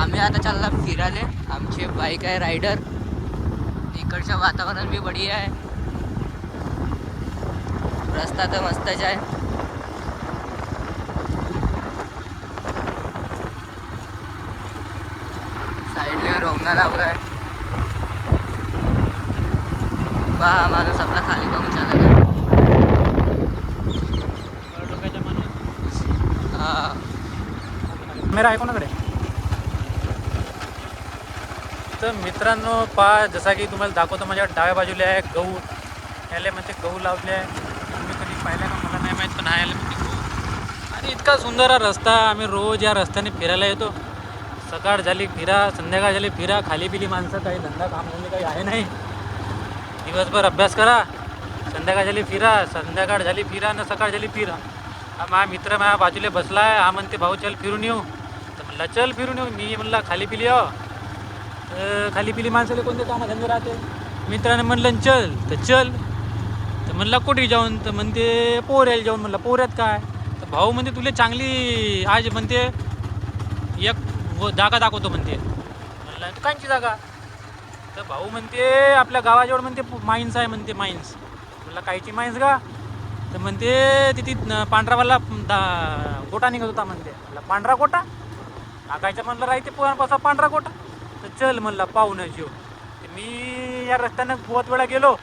आम्ही आता चालला फिरायला. आमचे बाईक आहे रायडर इकडचं वातावरण बी बढिया आहे. रस्ता तर मस्तच आहे. साईडला रोंगा लावलाय पहा माणूस आपला खाली बघून चालत आहे. हा. कॅमेरा आहे कोणाकडे? तर मित्रांनो पा जसा की तुम्हाला दाखवतो माझ्या डाव्या बाजूला आहे गहू. याला म्हणजे गहू लावले आहे. तुम्ही कधी पाहिलं का? मला नाही माहीत पण हा याला गहू. आणि इतका सुंदर हा रस्ता आम्ही रोज या रस्त्याने फिरायला येतो. सकाळ झाली फिरा संध्याकाळ झाली फिरा खाली पिली माणसं काही धंदा काम धंदे काही आहे नाही. दिवसभर अभ्यास करा. संध्याकाळ झाली फिरा संध्याकाळ झाली फिरा न सकाळ झाली फिरा. हा माझा मित्र माझ्या बाजूला बसला आहे. हा म्हणते भाऊ चल फिरून येऊ. तर म्हणला चल फिरून येऊ. मी म्हणला खाली पिली हो. खाली पिली माणसाला कोणते कामाधंदे राहते? मित्राने म्हणलं चल. तर चल. तर म्हणला कुठे जाऊन? तर म्हणते पोऱ्याला जाऊन. म्हणलं पोऱ्यात काय? तर भाऊ म्हणते तुला चांगली आज म्हणते एक जागा दाखवतो म्हणते. म्हणलं "तू कायची जागा? तर भाऊ म्हणते आपल्या गावाजवळ म्हणते माइन्स आहे म्हणते माईन्स म्हणलं कायची माइन्स का? तर म्हणते तिथे पांढरावाला दा गोटा निघत होता म्हणते. म्हणलं पांढरा गोटा? टाकायचं म्हणलं राहते पोरांपासा पांढरा गोटा? तर चल म्हणला पाहून जीव तर मी या रस्त्यानं बहुत वेळा गेलो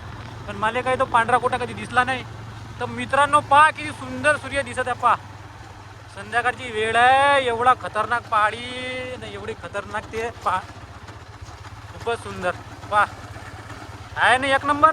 पण मला काही तो पांढरा कोटा कधी दिसला नाही. तर मित्रांनो पहा किती सुंदर सूर्य दिसत आहे पहा. संध्याकाळची वेळ आहे एवढा खतरनाक पहाडी न एवढी खतरनाक ते पहा. खूपच सुंदर पहा. आहे ना एक नंबर?